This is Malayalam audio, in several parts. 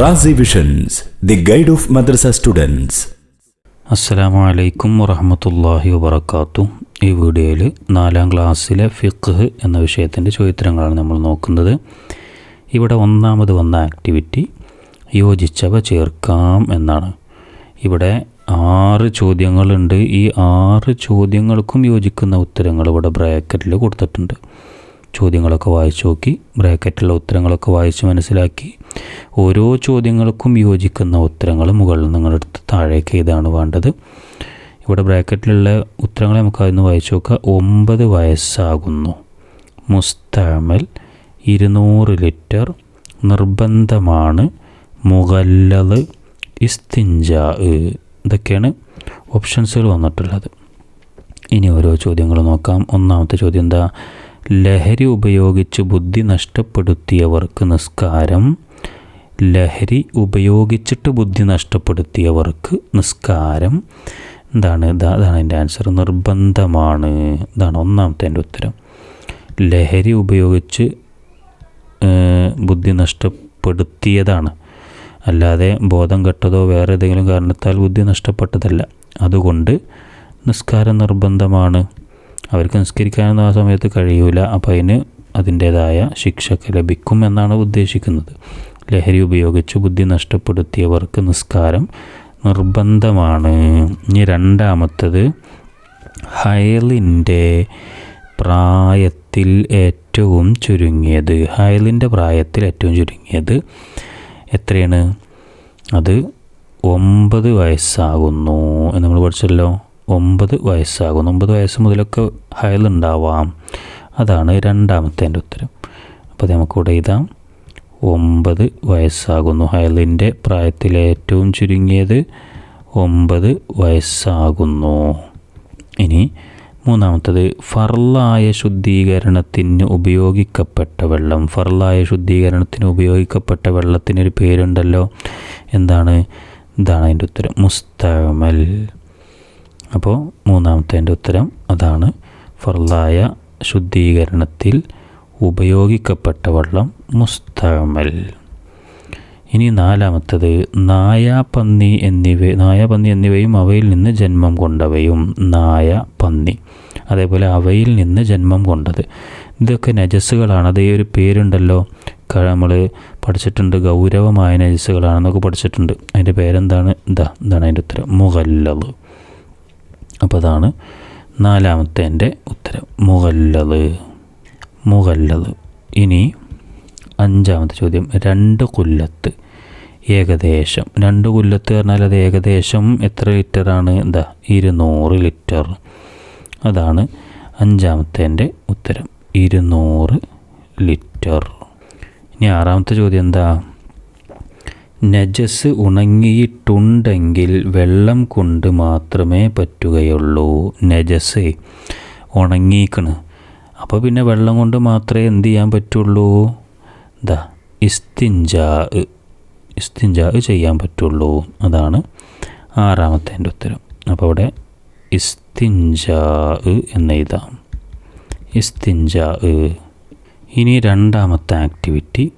Razi visions the guide of madrasa students അസ്സലാമു അലൈക്കും വറഹമത്തല്ലാഹി വബർക്കാത്തു ഈ വീഡിയോയിൽ നാലാം ക്ലാസ്സിലെ ഫിഖ് എന്ന വിഷയത്തിന്റെ ചോദ്യങ്ങളാണ് നമ്മൾ നോക്കുന്നത്. ഇവിടെ ഒന്നാമത് വന്ന ആക്ടിവിറ്റി യോജിച്ചവ ചേർക്കാം എന്നാണ്. ഇവിടെ ആറ് ചോദ്യങ്ങളുണ്ട്. ഈ ആറ് ചോദ്യങ്ങൾക്കും യോജിക്കുന്ന ഉത്തരങ്ങൾ ഇവിടെ ബ്രാക്കറ്റിൽ കൊടുത്തിട്ടുണ്ട്. ചോദ്യങ്ങളൊക്കെ വായിച്ചു നോക്കി ബ്രാക്കറ്റിലുള്ള ഉത്തരങ്ങളൊക്കെ വായിച്ച് മനസ്സിലാക്കി ഓരോ ചോദ്യങ്ങൾക്കും യോജിക്കുന്ന ഉത്തരങ്ങൾ മുകളിൽ നിങ്ങളെടുത്ത് താഴേക്ക് ഇതാണ് വേണ്ടത്? ഇവിടെ ബ്രാക്കറ്റിലുള്ള ഉത്തരങ്ങൾ നമുക്ക് അതിന് വായിച്ചു നോക്കുക ഒമ്പത് വയസ്സാകുന്നു. മുസ്തമൽ ഇരുന്നൂറ് ലിറ്റർ നിർബന്ധമാണ്. മുഗല്ലത് ഇസ്തിഞ്ച ഇതൊക്കെയാണ് ഓപ്ഷൻസുകൾ വന്നിട്ടുള്ളത്. ഇനി ഓരോ ചോദ്യങ്ങൾ നോക്കാം. ഒന്നാമത്തെ ചോദ്യം എന്താ? ലഹരി ഉപയോഗിച്ച് ബുദ്ധി നഷ്ടപ്പെടുത്തിയവർക്ക് നിസ്കാരം. ലഹരി ഉപയോഗിച്ചിട്ട് ബുദ്ധി നഷ്ടപ്പെടുത്തിയവർക്ക് നിസ്കാരം. എന്താണ് അതാണ് എന്റെ ആൻസർ നിർബന്ധമാണ്. ഇതാണ് ഒന്നാമത്തെ എന്റെ ഉത്തരം. ലഹരി ഉപയോഗിച്ച് ബുദ്ധി നഷ്ടപ്പെടുത്തിയതാണ്. അല്ലാതെ ബോധം കെട്ടതോ വേറെ ഏതെങ്കിലും കാരണത്താൽ ബുദ്ധി നഷ്ടപ്പെട്ടതല്ല. അതുകൊണ്ട് നിസ്കാരം നിർബന്ധമാണ്. അവർക്ക് നിസ്കരിക്കാനൊന്നും ആ സമയത്ത് കഴിയൂല. അപ്പോൾ അതിന് അതിന്റേതായ ശിക്ഷക്ക് ലഭിക്കും എന്നാണ് ഉദ്ദേശിക്കുന്നത്. ലഹരി ഉപയോഗിച്ച് ബുദ്ധി നഷ്ടപ്പെടുത്തിയവർക്ക് നിസ്കാരം നിർബന്ധമാണ്. ഇനി രണ്ടാമത്തത് ഹയലിന്റെ പ്രായത്തിൽ ഏറ്റവും ചുരുങ്ങിയത്. ഹയലിന്റെ പ്രായത്തിൽ ഏറ്റവും ചുരുങ്ങിയത് എത്രയാണ്? അത് ഒമ്പത് വയസ്സാകുന്നു എന്ന് നമ്മൾ പഠിച്ചല്ലോ. ഒമ്പത് വയസ്സാകുന്നു. ഒമ്പത് വയസ്സ് മുതലൊക്കെ ഹയലുണ്ടാവാം അതാണ് രണ്ടാമത്തെ എന്റെ ഉത്തരം. അപ്പോൾ നമുക്കിവിടെ എഴുതാം. ഒമ്പത് വയസ്സാകുന്നു. ഹയലിന്റെ പ്രായത്തിൽ ഏറ്റവും ചുരുങ്ങിയത് ഒമ്പത് വയസ്സാകുന്നു. ഇനി മൂന്നാമത്തത് ഫർലായ ശുദ്ധീകരണത്തിന് ഉപയോഗിക്കപ്പെട്ട വെള്ളം. ഫർലായ ശുദ്ധീകരണത്തിന് ഉപയോഗിക്കപ്പെട്ട വെള്ളത്തിനൊരു പേരുണ്ടല്ലോ. എന്താണ്? ഇതാണ് അതിന്റെ ഉത്തരം. മുസ്തമൽ. അപ്പോൾ മൂന്നാമത്തെ ഉത്തരം അതാണ്. ഫർലായ ശുദ്ധീകരണത്തിൽ ഉപയോഗിക്കപ്പെട്ട വെള്ളം മുസ്തമൽ ഇനി നാലാമത്തത് നായ പന്നി എന്നിവ നായ പന്നി എന്നിവയും അവയിൽ നിന്ന് ജന്മം കൊണ്ടവയും നായ പന്നി അതേപോലെ അവയിൽ നിന്ന് ജന്മം കൊണ്ടത്. ഇതൊക്കെ നജസ്സുകളാണ്. അതേ ഒരു പേരുണ്ടല്ലോ. നമ്മൾ പഠിച്ചിട്ടുണ്ട്. ഗൗരവമായ നജസ്സുകളാണെന്നൊക്കെ പഠിച്ചിട്ടുണ്ട്. അതിന്റെ പേരെന്താണ്? ഇതാ ഇതാണ് അതിന്റെ ഉത്തരം. മുഗല്ലത് അപ്പോൾ അതാണ് നാലാമത്തെ എന്റെ ഉത്തരം. മുഗല്ലത് മുഗല്ലത് ഇനി അഞ്ചാമത്തെ ചോദ്യം. രണ്ട് കൊല്ലത്ത് ഏകദേശം. രണ്ട് കൊല്ലത്ത് പറഞ്ഞാൽ അത് ഏകദേശം എത്ര ലിറ്ററാണ് എന്താ ഇരുന്നൂറ് ലിറ്റർ. അതാണ് അഞ്ചാമത്തേന്റെ ഉത്തരം. ഇരുന്നൂറ് ലിറ്റർ. ഇനി ആറാമത്തെ ചോദ്യം എന്താ? നജസ് ഉണങ്ങിയിട്ടുണ്ടെങ്കിൽ വെള്ളം കൊണ്ട് മാത്രമേ പറ്റുകയുള്ളൂ. നജസ് ഉണങ്ങിക്കണ് അപ്പോൾ പിന്നെ വെള്ളം കൊണ്ട് മാത്രമേ എന്ത് ചെയ്യാൻ പറ്റുള്ളൂ? ദാ ഇസ്തിഞ്ചാ ഇസ്തിഞ്ചാ ചെയ്യാൻ പറ്റുള്ളൂ. അതാണ് ആറാമത്തെ ഉത്തരം. അപ്പോൾ അവിടെ ഇസ്തിഞ്ചാ എന്ന് എഴുതാം. ഇസ്തിഞ്ചാ ഇനി രണ്ടാമത്തെ ആക്ടിവിറ്റി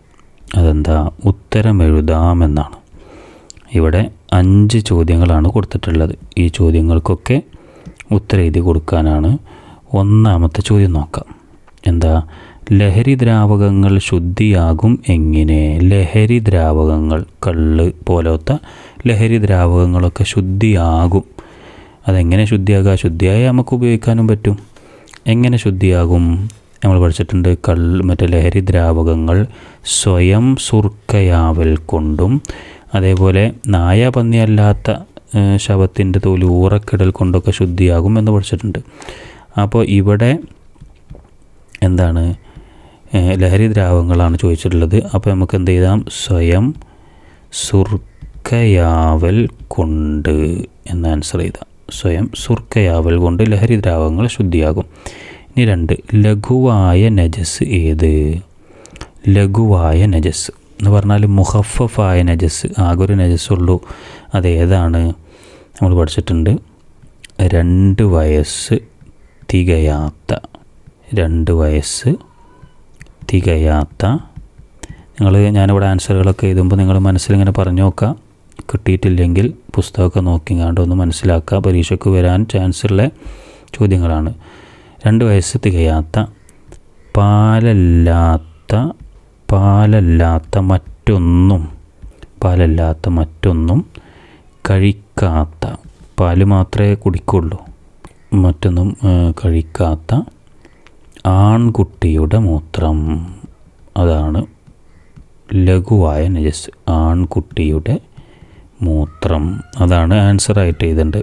അതെന്താ? ഉത്തരം എഴുതാമെന്നാണ് ഇവിടെ അഞ്ച് ചോദ്യങ്ങളാണ് കൊടുത്തിട്ടുള്ളത്. ഈ ചോദ്യങ്ങൾക്കൊക്കെ ഉത്തരം എഴുതി കൊടുക്കാനാണ് ഒന്നാമത്തെ ചോദ്യം നോക്കാം. എന്താ? ലഹരി ദ്രാവകങ്ങൾ ശുദ്ധിയാകും എങ്ങനെ? ലഹരി ദ്രാവകങ്ങൾ കള്ള് പോലത്തെ ലഹരി ദ്രാവകങ്ങളൊക്കെ ശുദ്ധിയാകും. അതെങ്ങനെ ശുദ്ധിയാകുക ശുദ്ധിയായി നമുക്ക് ഉപയോഗിക്കാനും പറ്റും. എങ്ങനെ ശുദ്ധിയാകും? നമ്മൾ പഠിച്ചിട്ടുണ്ട് കള്ള് മറ്റേ ലഹരി ദ്രാവകങ്ങൾ സ്വയം സുർക്കയാവൽ കൊണ്ടും അതേപോലെ നായ പന്നിയല്ലാത്ത ശവത്തിന്റെ തോൽ ഊറക്കിടൽ കൊണ്ടൊക്കെ ശുദ്ധിയാകും എന്ന് പഠിച്ചിട്ടുണ്ട്. അപ്പോൾ ഇവിടെ എന്താണ്? ലഹരി ദ്രാവങ്ങളാണ് ചോദിച്ചിട്ടുള്ളത്. അപ്പോൾ നമുക്ക് എന്ത് ചെയ്താം സ്വയം സുർക്കയാവൽ കൊണ്ട് എന്ന ആൻസർ ചെയ്താം സ്വയം സുർക്കയാവൽ കൊണ്ട് ലഹരി ദ്രാവകങ്ങൾ ശുദ്ധിയാകും. ഇനി രണ്ട് ലഘുവായ നജസ് ഏത്? ലഘുവായ നജസ്. എന്ന് പറഞ്ഞാൽ മുഹഫഫായ നജസ്. ആകെ ഒരു നജസ്സുള്ളൂ അതേതാണ് നമ്മൾ പഠിച്ചിട്ടുണ്ട്. രണ്ട് വയസ്സ് തികയാത്ത രണ്ട് വയസ്സ് തികയാത്ത. നിങ്ങൾ ഞാനിവിടെ ആൻസറുകളൊക്കെ എഴുതുമ്പോൾ നിങ്ങൾ മനസ്സിലിങ്ങനെ പറഞ്ഞു നോക്കുക കിട്ടിയിട്ടില്ലെങ്കിൽ പുസ്തകമൊക്കെ നോക്കിങ്ങാണ്ട് ഒന്ന് മനസ്സിലാക്കുക പരീക്ഷയ്ക്ക് വരാൻ ചാൻസ് ഉള്ള ചോദ്യങ്ങളാണ്. രണ്ട് വയസ്സ് തികയാത്ത. പാലല്ലാത്ത പാലല്ലാത്ത മറ്റൊന്നും പാലല്ലാത്ത മറ്റൊന്നും കഴിക്കാത്ത. പാൽ മാത്രമേ കുടിക്കുള്ളൂ. മറ്റൊന്നും കഴിക്കാത്ത. ആൺകുട്ടിയുടെ മൂത്രം. അതാണ് ലഘുവായ നജസ്. ആൺകുട്ടിയുടെ മൂത്രം. അതാണ് ആൻസർ ആയിട്ട് എഴുതേണ്ടത്.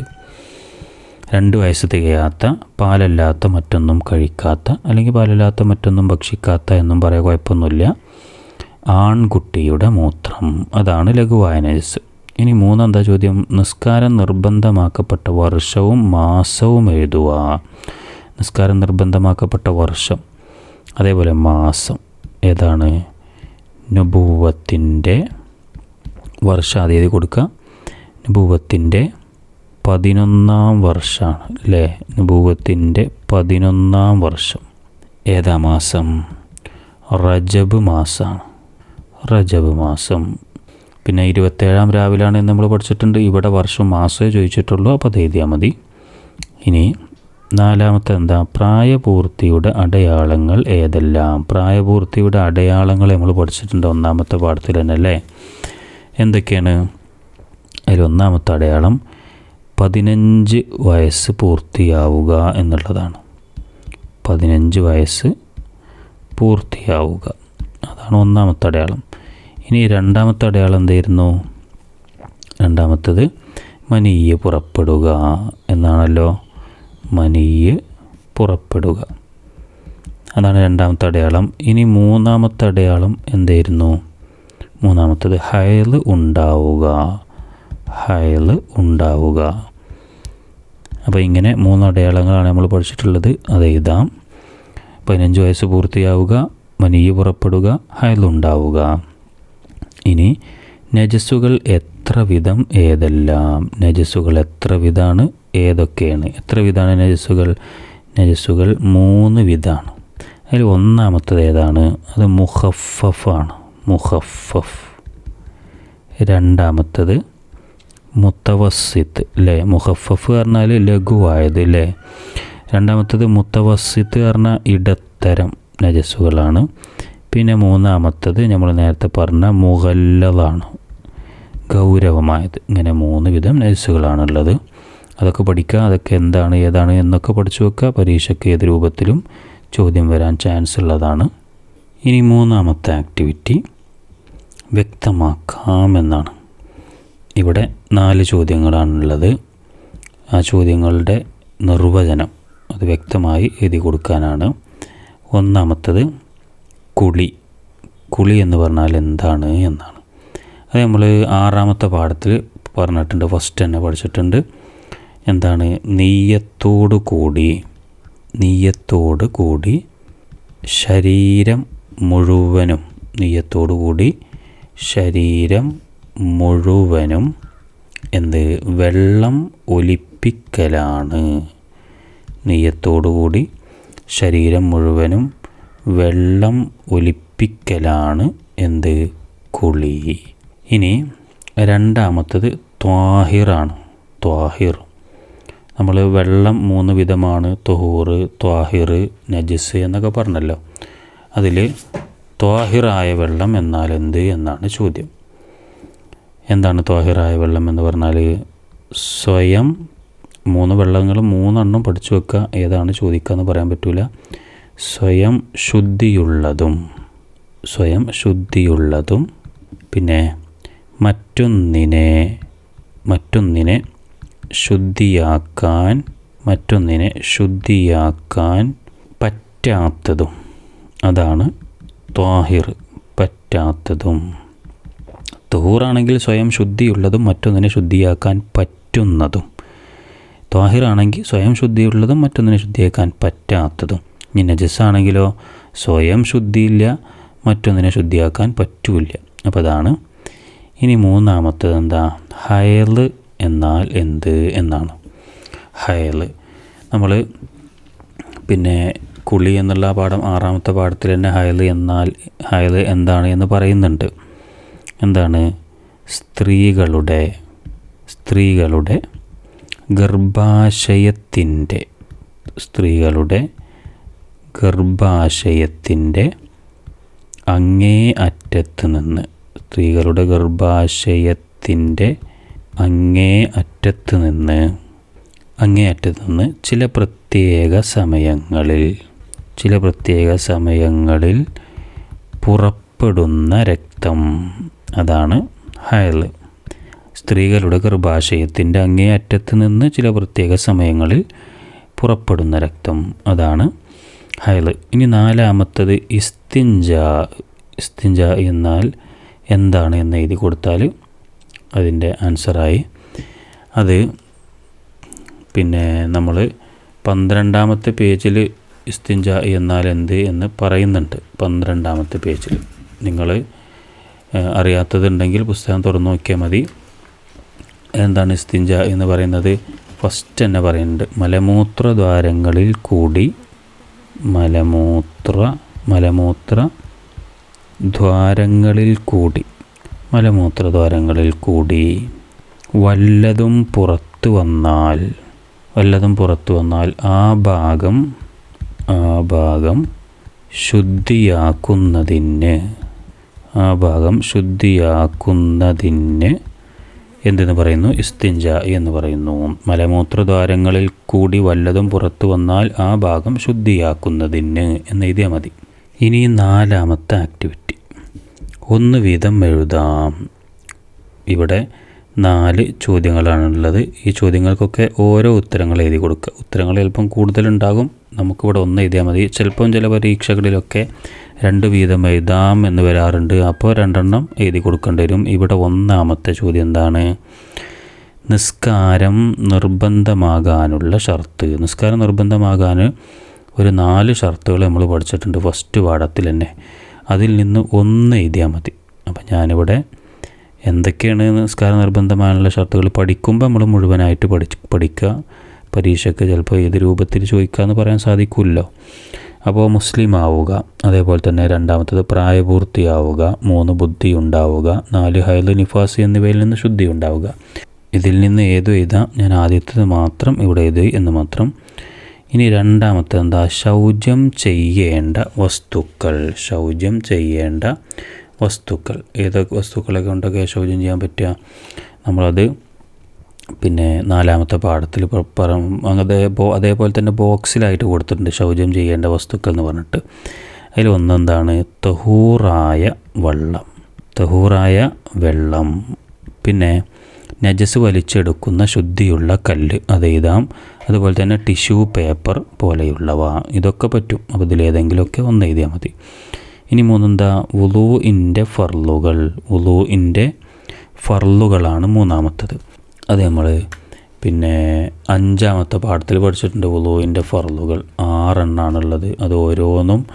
രണ്ട് വയസ്സ് തികയാത്ത പാലല്ലാത്ത മറ്റൊന്നും കഴിക്കാത്ത അല്ലെങ്കിൽ പാലല്ലാത്ത മറ്റൊന്നും ഭക്ഷിക്കാത്ത എന്നും പറയാൻ കുഴപ്പമൊന്നുമില്ല. ആൺകുട്ടിയുടെ മൂത്രം. അതാണ് ലഘുവായ നജസ്. ഇനി മൂന്നെന്താ ചോദ്യം? നിസ്കാരം നിർബന്ധമാക്കപ്പെട്ട വർഷവും മാസവും എഴുതുക. നിസ്കാരം നിർബന്ധമാക്കപ്പെട്ട വർഷം. അതേപോലെ മാസം. ഏതാണ്? നുപൂവത്തിന്റെ എഴുതി കൊടുക്കുക. നുപൂവത്തിന്റെ പതിനൊന്നാം വർഷമാണ് അല്ലേ? നുപൂവത്തിന്റെ പതിനൊന്നാം വർഷം. ഏതാ മാസം? റജബ് മാസമാണ് റജബ് മാസം. പിന്നെ ഇരുപത്തേഴാം രാവിലാണ് നമ്മൾ പഠിച്ചിട്ടുണ്ട്. ഇവിടെ വർഷം മാസമേ ചോദിച്ചിട്ടുള്ളൂ. അപ്പോൾ അത് എഴുതിയാൽ മതി. ഇനി നാലാമത്തെ എന്താ പ്രായപൂർത്തിയുടെ അടയാളങ്ങൾ ഏതെല്ലാം? പ്രായപൂർത്തിയുടെ അടയാളങ്ങൾ നമ്മൾ പഠിച്ചിട്ടുണ്ട് ഒന്നാമത്തെ പാഠത്തിൽ തന്നെ അല്ലേ? എന്തൊക്കെയാണ്? അതിൽ ഒന്നാമത്തെ അടയാളം പതിനഞ്ച് വയസ്സ് പൂർത്തിയാവുക എന്നുള്ളതാണ്. പതിനഞ്ച് വയസ്സ് പൂർത്തിയാവുക. അതാണ് ഒന്നാമത്തെ അടയാളം. ഇനി രണ്ടാമത്തെ അടയാളം എന്തായിരുന്നു? രണ്ടാമത്തത് മനീയ പുറപ്പെടുക എന്നാണല്ലോ. മനീയ് പുറപ്പെടുക. അതാണ് രണ്ടാമത്തെ അടയാളം. ഇനി മൂന്നാമത്തെ അടയാളം എന്തായിരുന്നു? മൂന്നാമത്തത് ഹയൽ ഉണ്ടാവുക. ഹയൽ ഉണ്ടാവുക. അപ്പോൾ ഇങ്ങനെ മൂന്ന് അടയാളങ്ങളാണ് നമ്മൾ പഠിച്ചിട്ടുള്ളത്. അത് എഴുതാം. പതിനഞ്ച് വയസ്സ് പൂർത്തിയാവുക മനിയെ പുറപ്പെടുക ഹയലുണ്ടാവുക ഇനി നജസ്സുകൾ എത്ര വിധം ഏതെല്ലാം? നജസ്സുകൾ എത്ര വിധമാണ്? ഏതൊക്കെയാണ്? എത്ര വിധമാണ് നജസ്സുകൾ? നജസ്സുകൾ മൂന്ന് വിധമാണ്. അതിൽ ഒന്നാമത്തത് ഏതാണ്? അത് മുഹഫഫാണ്. മുഹഫഫ്. രണ്ടാമത്തത് മുത്തവസിത്ത് അല്ലേ മുഹഫഫ് പറഞ്ഞാൽ ലഘുവായത് അല്ലേ രണ്ടാമത്തത് മുത്തവസിത്ത് പറഞ്ഞാൽ ഇടത്തരം നജസ്സുകളാണ്. പിന്നെ മൂന്നാമത്തത് നമ്മൾ നേരത്തെ പറഞ്ഞ മുഗല്ലതാണ് ഗൗരവമായത്. ഇങ്ങനെ മൂന്ന് വിധം നജസ്സുകളാണുള്ളത്. അതൊക്കെ പഠിക്കുക അതൊക്കെ എന്താണ് ഏതാണ് എന്നൊക്കെ പഠിച്ചു വെക്കുക. പരീക്ഷയ്ക്ക് ഏത് രൂപത്തിലും ചോദ്യം വരാൻ ചാൻസ് ഉള്ളതാണ്. ഇനി മൂന്നാമത്തെ ആക്ടിവിറ്റി വ്യക്തമാക്കാം എന്നാണ്. ഇവിടെ നാല് ചോദ്യങ്ങളാണുള്ളത്. ആ ചോദ്യങ്ങളുടെ നിർവചനം അത് വ്യക്തമായി എഴുതി കൊടുക്കാനാണ്. ഒന്നാമത്തത് കുളി. കുളി എന്ന് പറഞ്ഞാൽ എന്താണ് എന്നാണ്. അത് നമ്മൾ ആറാമത്തെ പാഠത്തിൽ പറഞ്ഞിട്ടുണ്ട് ഫസ്റ്റ് തന്നെ പഠിച്ചിട്ടുണ്ട്. എന്താണ്? നെയ്യത്തോടു കൂടി നെയ്യത്തോട് കൂടി ശരീരം മുഴുവനും നെയ്യത്തോടു കൂടി ശരീരം മുഴുവനും എന്ത്? വെള്ളം ഒലിപ്പിക്കലാണ്. നെയ്യത്തോടുകൂടി ശരീരം മുഴുവനും വെള്ളം ഒലിപ്പിക്കലാണ് എന്ത്? കുളി. ഇനി രണ്ടാമത്തത് ത്വാഹിറാണ്. ത്വാഹിർ. നമ്മൾ വെള്ളം മൂന്ന് വിധമാണ്. തൊഹൂറ് ത്വാഹിർ നജസ് എന്നൊക്കെ പറഞ്ഞല്ലോ. അതിൽ ത്വാഹിറായ വെള്ളം എന്നാൽ എന്ത് എന്നാണ് ചോദ്യം. എന്താണ് ത്വാഹിറായ വെള്ളം എന്ന് പറഞ്ഞാൽ സ്വയം മൂന്ന് വെള്ളങ്ങൾ മൂന്നെണ്ണം പഠിച്ചു വെക്കുക ഏതാണ് ചോദിക്കുക എന്ന് പറയാൻ പറ്റില്ല സ്വയം ശുദ്ധിയുള്ളതും സ്വയം ശുദ്ധിയുള്ളതും പിന്നെ മറ്റൊന്നിനെ മറ്റൊന്നിനെ ശുദ്ധിയാക്കാൻ മറ്റൊന്നിനെ ശുദ്ധിയാക്കാൻ പറ്റാത്തതും. അതാണ് ത്വാഹിർ പറ്റാത്തതും. തുഹൂറാണെങ്കിൽ സ്വയം ശുദ്ധിയുള്ളതും മറ്റൊന്നിനെ ശുദ്ധിയാക്കാൻ പറ്റുന്നതും. ത്വാഹിറാണെങ്കിൽ സ്വയം ശുദ്ധിയുള്ളതും മറ്റൊന്നിനെ ശുദ്ധിയാക്കാൻ പറ്റാത്തതും. ഇനി നജസ്സാണെങ്കിലോ സ്വയം ശുദ്ധിയില്ല മറ്റൊന്നിനെ ശുദ്ധിയാക്കാൻ പറ്റില്ല. അപ്പോൾ അതാണ്. ഇനി മൂന്നാമത്തത് എന്താ? ഹയൽ എന്നാൽ എന്ത് എന്നാണ്. ഹയൽ. നമ്മൾ പിന്നെ കുളി എന്നുള്ള പാഠം ആറാമത്തെ പാഠത്തിൽ തന്നെ ഹയൽ എന്നാൽ ഹയൽ എന്താണ് എന്ന് പറയുന്നുണ്ട്. എന്താണ്? സ്ത്രീകളുടെ സ്ത്രീകളുടെ ഗർഭാശയത്തിന്റെ സ്ത്രീകളുടെ ഗർഭാശയത്തിന്റെ അങ്ങേ അറ്റത്ത് നിന്ന് സ്ത്രീകളുടെ ഗർഭാശയത്തിന്റെ അങ്ങേ അറ്റത്ത് നിന്ന് അങ്ങേ അറ്റത്ത് നിന്ന് ചില പ്രത്യേക സമയങ്ങളിൽ ചില പ്രത്യേക സമയങ്ങളിൽ പുറപ്പെടുന്ന രക്തം. അതാണ് ഹയൽ. സ്ത്രീകളുടെ ഗർഭാശയത്തിന്റെ അങ്ങേ അറ്റത്ത് നിന്ന് ചില പ്രത്യേക സമയങ്ങളിൽ പുറപ്പെടുന്ന രക്തം. അതാണ് ഹയൽ. ഇനി നാലാമത്തത് ഇസ്തിഞ്ച ഇസ്തിഞ്ച എന്നാൽ എന്താണ് എന്ന് എഴുതി കൊടുത്താൽ അതിന്റെ ആൻസറായി. അത് പിന്നെ നമ്മൾ പന്ത്രണ്ടാമത്തെ പേജിൽ ഇസ്തിഞ്ച എന്നാൽ എന്ത് എന്ന് പറയുന്നുണ്ട്. പന്ത്രണ്ടാമത്തെ പേജിൽ നിങ്ങൾ അറിയാത്തതുണ്ടെങ്കിൽ പുസ്തകം തുറന്നു നോക്കിയാൽ മതി. എന്താണ് ഇസ്തിഞ്ച എന്ന് പറയുന്നത്? ഫസ്റ്റ് തന്നെ പറയുന്നുണ്ട്. മലമൂത്ര ദ്വാരങ്ങളിൽ കൂടി മലമൂത്ര മലമൂത്ര ദ്വാരങ്ങളിൽ കൂടി മലമൂത്ര ദ്വാരങ്ങളിൽ കൂടി വല്ലതും പുറത്തു വന്നാൽ വല്ലതും പുറത്തു വന്നാൽ ആ ഭാഗം ആ ഭാഗം ശുദ്ധിയാക്കുന്നതിന് ആ ഭാഗം ശുദ്ധിയാക്കുന്നതിന് എന്തെന്ന് പറയുന്നു? ഇസ്തിഞ്ച എന്ന് പറയുന്നു. മലമൂത്രദ്വാരങ്ങളിൽ കൂടി വല്ലതും പുറത്തു വന്നാൽ ആ ഭാഗം ശുദ്ധിയാക്കുന്നതിന് എന്ന് എഴുതിയാൽ മതി. ഇനി നാലാമത്തെ ആക്ടിവിറ്റി ഒന്ന് വീതം എഴുതാം. ഇവിടെ നാല് ചോദ്യങ്ങളാണുള്ളത്. ഈ ചോദ്യങ്ങൾക്കൊക്കെ ഓരോ ഉത്തരങ്ങൾ എഴുതി കൊടുക്കുക. ഉത്തരങ്ങൾ ചിലപ്പം കൂടുതലുണ്ടാകും. നമുക്കിവിടെ ഒന്ന് എഴുതിയാൽ മതി. ചിലപ്പം ചില പരീക്ഷകളിലൊക്കെ രണ്ട് വീതം എഴുതാം എന്ന് വരാറുണ്ട്. അപ്പോൾ രണ്ടെണ്ണം എഴുതി കൊടുക്കേണ്ടി വരും. ഇവിടെ ഒന്നാമത്തെ ചോദ്യം എന്താണ്? നിസ്കാരം നിർബന്ധമാകാനുള്ള ഷർത്ത്. നിസ്കാരം നിർബന്ധമാകാൻ ഒരു നാല് ഷർത്തുകൾ നമ്മൾ പഠിച്ചിട്ടുണ്ട് ഫസ്റ്റ് പാഠത്തിൽ തന്നെ. അതിൽ നിന്ന് ഒന്ന് എഴുതിയാൽ മതി. അപ്പം ഞാനിവിടെ എന്തൊക്കെയാണ് നിസ്കാര നിർബന്ധമായുള്ള ഷർത്തുകൾ? പഠിക്കുമ്പോൾ നമ്മൾ മുഴുവനായിട്ട് പഠിച്ച് പഠിക്കുക. പരീക്ഷയ്ക്ക് ചിലപ്പോൾ ഏത് രൂപത്തിൽ ചോദിക്കുക എന്ന് പറയാൻ സാധിക്കില്ലല്ലോ. അപ്പോൾ മുസ്ലിം ആവുക. അതേപോലെ തന്നെ രണ്ടാമത്തത് പ്രായപൂർത്തിയാവുക. മൂന്ന് ബുദ്ധി ഉണ്ടാവുക. നാല് ഹൈദ് നിഫാസ് എന്നിവയിൽ നിന്ന് ശുദ്ധി ഉണ്ടാവുക. ഇതിൽ നിന്ന് ഏതു എഴുതാം? ഞാൻ ആദ്യത്തേത് മാത്രം ഇവിടെ എഴുതി എന്ന് മാത്രം ഇനി രണ്ടാമത്തെ എന്താ? ശൗചം ചെയ്യേണ്ട വസ്തുക്കൾ. ശൗചം ചെയ്യേണ്ട വസ്തുക്കൾ. ഏതൊക്കെ വസ്തുക്കളൊക്കെ ഉണ്ടൊക്കെ ശൗചം ചെയ്യാൻ പറ്റുക? നമ്മളത് പിന്നെ നാലാമത്തെ പാഠത്തിൽ അതേപോ അതേപോലെ തന്നെ ബോക്സിലായിട്ട് കൊടുത്തിട്ടുണ്ട് ശൗചം ചെയ്യേണ്ട വസ്തുക്കൾ എന്ന് പറഞ്ഞിട്ട്. അതിൽ ഒന്നെന്താണ്? തഹൂറായ വെള്ളം. തഹൂറായ വെള്ളം. പിന്നെ നജസ് വലിച്ചെടുക്കുന്ന ശുദ്ധിയുള്ള കല്ല് അത് എഴുതാം അതുപോലെ തന്നെ ടിഷ്യൂ പേപ്പർ പോലെയുള്ളവ. ഇതൊക്കെ പറ്റും. അപ്പോൾ ഇതിലേതെങ്കിലുമൊക്കെ ഒന്ന് എഴുതിയാൽ മതി. ഇനി മൂന്നെന്താ? ഉലൂഇന്റെ ഫർലുകൾ ഉലൂഇന്റെ ഫർലുകളാണ് മൂന്നാമത്തത്. അത് നമ്മൾ പിന്നെ അഞ്ചാമത്തെ പാഠത്തിൽ പഠിച്ചിട്ടുണ്ട് ഉലൂവിന്റെ ഫർലുകൾ ആറെണ്ണാണുള്ളത്. അത് ഓരോന്നും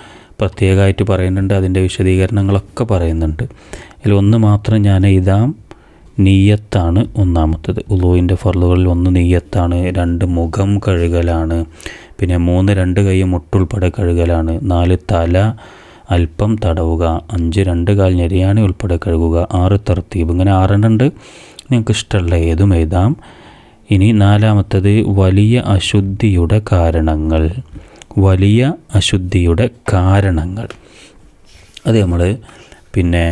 പ്രത്യേകമായിട്ട് പറയുന്നുണ്ട്. അതിന്റെ വിശദീകരണങ്ങളൊക്കെ പറയുന്നുണ്ട്. അതിൽ ഒന്ന് മാത്രം ഞാൻ എഴുതാം. നീയത്താണ് ഒന്നാമത്തത്. ഉലുവിന്റെ ഫർലുകളിൽ ഒന്ന് നെയ്യത്താണ് രണ്ട് മുഖം കഴുകലാണ് പിന്നെ മൂന്ന് രണ്ട് കൈ മുട്ടുൾപ്പെടെ കഴുകലാണ് നാല് തല അല്പം തടവുക അഞ്ച് രണ്ട് കാൽ ഞെരിയാണി ഉൾപ്പെടെ കഴുകുക ആറ് തർത്തീബ്. ഇങ്ങനെ ആറെണ്ണുണ്ട് നിങ്ങൾക്ക് ഇഷ്ടമുള്ള ഏതും എഴുതാം. ഇനി നാലാമത്തത് വലിയ അശുദ്ധിയുടെ കാരണങ്ങൾ. വലിയ അശുദ്ധിയുടെ കാരണങ്ങൾ. അത് നമ്മൾ പിന്നെ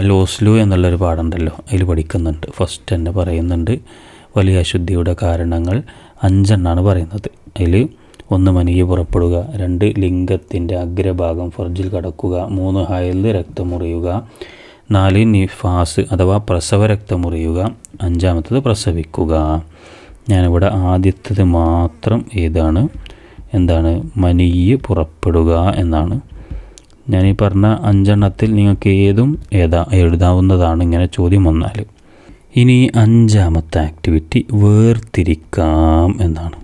ലോസ്ലു എന്നുള്ളൊരു പാടുണ്ടല്ലോ അതിൽ പഠിക്കുന്നുണ്ട്. ഫസ്റ്റ് തന്നെ പറയുന്നുണ്ട് വലിയ അശുദ്ധിയുടെ കാരണങ്ങൾ അഞ്ചെണ്ണാണ് പറയുന്നത്. അതിൽ ഒന്ന് മനിയെ പുറപ്പെടുക രണ്ട് ലിംഗത്തിന്റെ അഗ്രഭാഗം ഫർജിൽ കടക്കുക മൂന്ന് ഹയൽ രക്തമുറിയുക നാല് നിഫാസ് അഥവാ പ്രസവ രക്തമുറിയുക അഞ്ചാമത്തത് പ്രസവിക്കുക. ഞാനിവിടെ ആദ്യത്തത് മാത്രം ഏതാണ് എന്താണ് മനിയ് പുറപ്പെടുക എന്നാണ് ഞാൻ ഈ പറഞ്ഞ അഞ്ചെണ്ണത്തിൽ നിങ്ങൾക്ക് ഏതും ഏതാ എഴുതാവുന്നതാണ് ഇങ്ങനെ ചോദ്യം വന്നാൽ ഇനി അഞ്ചാമത്തെ ആക്ടിവിറ്റി വേർതിരിക്കാം എന്നാണ്.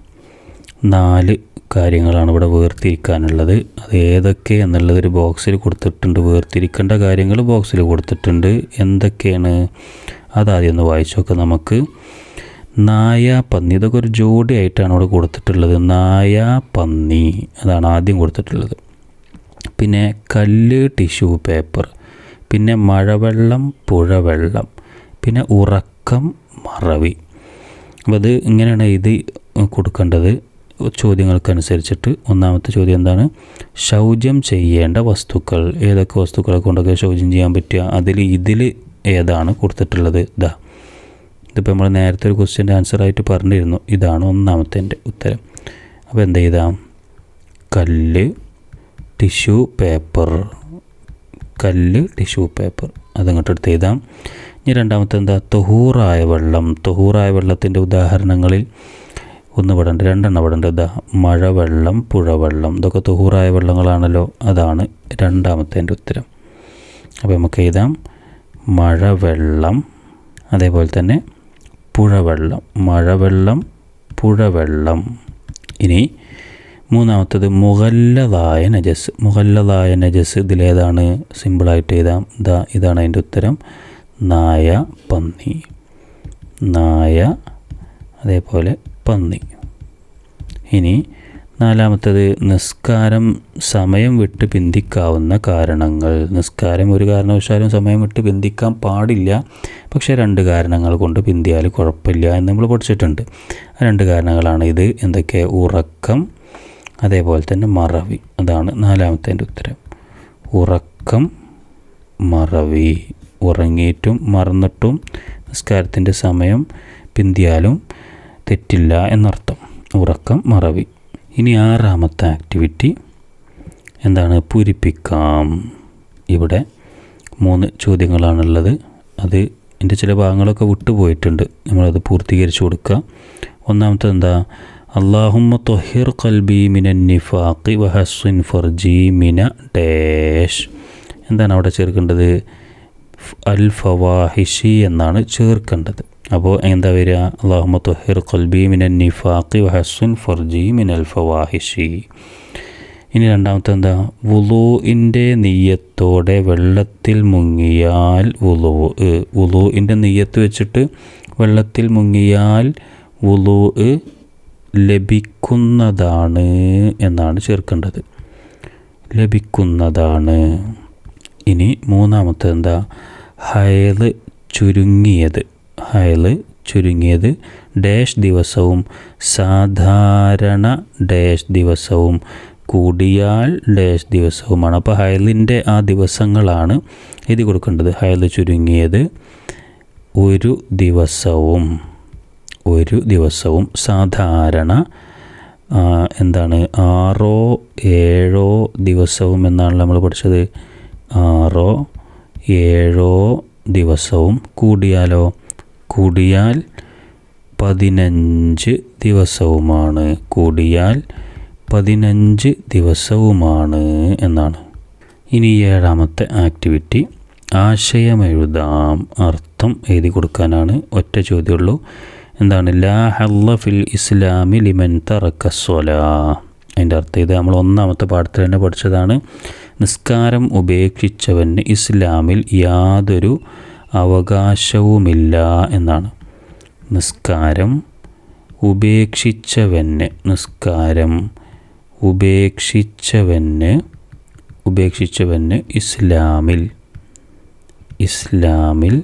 നാല് കാര്യങ്ങളാണ് ഇവിടെ വേർതിരിക്കാനുള്ളത്. അത് ഏതൊക്കെ എന്നുള്ളത് ഒരു ബോക്സിൽ കൊടുത്തിട്ടുണ്ട്. വേർതിരിക്കേണ്ട കാര്യങ്ങൾ ബോക്സിൽ കൊടുത്തിട്ടുണ്ട്. എന്തൊക്കെയാണ്? അതാദ്യം ഒന്ന് വായിച്ചൊക്കെ നമുക്ക്. നായ പന്നി ഇതൊക്കെ ഒരു ജോഡിയായിട്ടാണ് ഇവിടെ കൊടുത്തിട്ടുള്ളത്. നായ പന്നി അതാണ് ആദ്യം കൊടുത്തിട്ടുള്ളത്. പിന്നെ കല്ല് ടിഷ്യൂ പേപ്പർ പിന്നെ മഴവെള്ളം പുഴവെള്ളം പിന്നെ ഉറക്കം മറവി. അപ്പോൾ അത് ഇങ്ങനെയാണ് ഇത് കൊടുക്കേണ്ടത്. ചോദ്യങ്ങൾക്കനുസരിച്ചിട്ട് ഒന്നാമത്തെ ചോദ്യം എന്താണ്? ശൗചം ചെയ്യേണ്ട വസ്തുക്കൾ. ഏതൊക്കെ വസ്തുക്കളെ കൊണ്ടൊക്കെ ശൗചം ചെയ്യാൻ പറ്റുക? അതിൽ ഇതിൽ ഏതാണ് കൊടുത്തിട്ടുള്ളത്? ഇതാ ഇതിപ്പോൾ നമ്മൾ നേരത്തെ ഒരു ക്വസ്റ്റ്യന്റെ ആൻസർ ആയിട്ട് പറഞ്ഞിരുന്നു. ഇതാണ് ഒന്നാമത്തെ ഉത്തരം. അപ്പോൾ എന്ത് ചെയ്താം കല്ല് ടിഷ്യൂ പേപ്പർ കല്ല് ടിഷ്യൂ പേപ്പർ. അതങ്ങോട്ട് എടുത്ത് എഴുതാം. ഇനി രണ്ടാമത്തെ എന്താ തൊഹൂറായ വെള്ളം. തൊഹൂറായ വെള്ളത്തിന്റെ ഉദാഹരണങ്ങളിൽ ഒന്ന് പെടേണ്ട രണ്ടെണ്ണം പെടേണ്ട. ഇതാ മഴവെള്ളം പുഴവെള്ളം. ഇതൊക്കെ തൊഹൂറായ വെള്ളങ്ങളാണല്ലോ. അതാണ് രണ്ടാമത്തെ എന്റെ ഉത്തരം. അപ്പോൾ നമുക്ക് എഴുതാം. മഴവെള്ളം അതേപോലെ തന്നെ പുഴവെള്ളം. മഴവെള്ളം പുഴവെള്ളം. ഇനി മൂന്നാമത്തത് മുഗല്ലതായ നജസ്. മുഗല്ലതായ നജസ് ഇതിലേതാണ് സിമ്പിളായിട്ട് എഴുതാം. ഇതാ ഇതാണ് അതിന്റെ ഉത്തരം. നായ പന്നി. നായ അതേപോലെ പന്നി. ഇനി നാലാമത്തത് നിസ്കാരം സമയം വിട്ട് പിന്തിക്കാവുന്ന കാരണങ്ങൾ. നിസ്കാരം ഒരു കാരണവശാലും സമയം വിട്ട് പിന്തിക്കാൻ പാടില്ല. പക്ഷേ രണ്ട് കാരണങ്ങൾ കൊണ്ട് പിന്തിയാൽ കുഴപ്പമില്ല എന്ന് നമ്മൾ പഠിച്ചിട്ടുണ്ട്. രണ്ട് കാരണങ്ങളാണ് ഇത്. എന്തൊക്കെ? ഉറക്കം അതേപോലെ തന്നെ മറവി. അതാണ് നാലാമത്തെ എന്റെ ഉത്തരം. ഉറക്കം മറവി. ഉറങ്ങിയിട്ടും മറന്നിട്ടും നിസ്കാരത്തിന്റെ സമയം പിന്തിയാലും തെറ്റില്ല എന്നർത്ഥം. ഉറക്കം മറവി. ഇനി ആറാമത്തെ ആക്ടിവിറ്റി എന്താണ്? പൂരിപ്പിക്കാം. ഇവിടെ മൂന്ന് ചോദ്യങ്ങളാണുള്ളത്. അത് എന്റെ ചില ഭാഗങ്ങളൊക്കെ വിട്ടുപോയിട്ടുണ്ട്. നമ്മളത് പൂർത്തീകരിച്ചു കൊടുക്കുക. ഒന്നാമത്തെ എന്താ അള്ളാഹുമ്മ തൊഹിർ കൽബി മിന നിഫാഖി വഹസ്വിൻ ഫർജി മിന ഡേഷ്. എന്താണ് അവിടെ ചേർക്കേണ്ടത്? അൽ ഫവാഹിഷി എന്നാണ് ചേർക്കേണ്ടത്. അപ്പോൾ എന്താ വരിക? അള്ളാഹുമ്മ തൊഹിർ കൽബി മിന നിഫാഖി വഹസ്വിൻ ഫർജി മിനൽ ഫവാഹിഷി. ഇനി രണ്ടാമത്തെ എന്താ? വുളുവിന്റെ നെയ്യത്തോടെ വെള്ളത്തിൽ മുങ്ങിയാൽ വുളു വുളുവിന്റെ നെയ്യത്ത് വെച്ചിട്ട് വെള്ളത്തിൽ മുങ്ങിയാൽ വുളു ലഭിക്കുന്നതാണ് എന്നാണ് ചേർക്കേണ്ടത്. ലഭിക്കുന്നതാണ്. ഇനി മൂന്നാമത്തെ എന്താ? ഹയൽ ചുരുങ്ങിയത്. ഹയൽ ചുരുങ്ങിയത് ഡാഷ് ദിവസവും സാധാരണ ഡാഷ് ദിവസവും കൂടിയാൽ ഡാഷ് ദിവസവുമാണ്. അപ്പോൾ ഹയലിന്റെ ആ ദിവസങ്ങളാണ് എഴുതി കൊടുക്കേണ്ടത്. ഹയൽ ചുരുങ്ങിയത് ഒരു ദിവസവും. ഒരു ദിവസവും സാധാരണ എന്താണ് ആറോ ഏഴോ ദിവസവും എന്നാണ് നമ്മൾ പഠിച്ചത്. ആറോ ഏഴോ ദിവസവും കൂടിയാലോ? കൂടിയാൽ പതിനഞ്ച് ദിവസവുമാണ്. കൂടിയാൽ പതിനഞ്ച് ദിവസവുമാണ് എന്നാണ്. ഇനി ഏഴാമത്തെ ആക്ടിവിറ്റി ആശയം എഴുതാം. അർത്ഥം എഴുതി കൊടുക്കാനാണ് ഒറ്റ ചോദ്യമുള്ളൂ. എന്താണ്? ലാ ഇസ്ലാമി ലിമൻ തറക്ക സ്വലാ. അതിന്റെ അർത്ഥം ഇത് നമ്മൾ ഒന്നാമത്തെ പാഠത്തിൽ തന്നെ പഠിച്ചതാണ്. നിസ്കാരം ഉപേക്ഷിച്ചവന് ഇസ്ലാമിൽ യാതൊരു അവകാശവുമില്ല എന്നാണ്. നിസ്കാരം ഉപേക്ഷിച്ചവന് നിസ്കാരം ഉപേക്ഷിച്ചവന് ഉപേക്ഷിച്ചവന് ഇസ്ലാമിൽ ഇസ്ലാമിൽ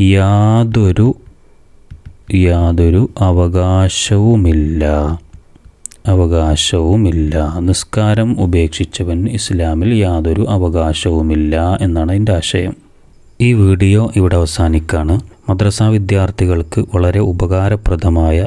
യാതൊരു യാതൊരു അവകാശവുമില്ല. അവകാശവുമില്ല. നിസ്കാരം ഉപേക്ഷിച്ചവൻ ഇസ്ലാമിൽ യാതൊരു അവകാശവുമില്ല എന്നാണ് അതിന്റെ ആശയം. ഈ വീഡിയോ ഇവിടെ അവസാനിക്കാണ്. മദ്രസ വിദ്യാർത്ഥികൾക്ക് വളരെ ഉപകാരപ്രദമായ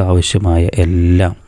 ആവശ്യമായ എല്ലാം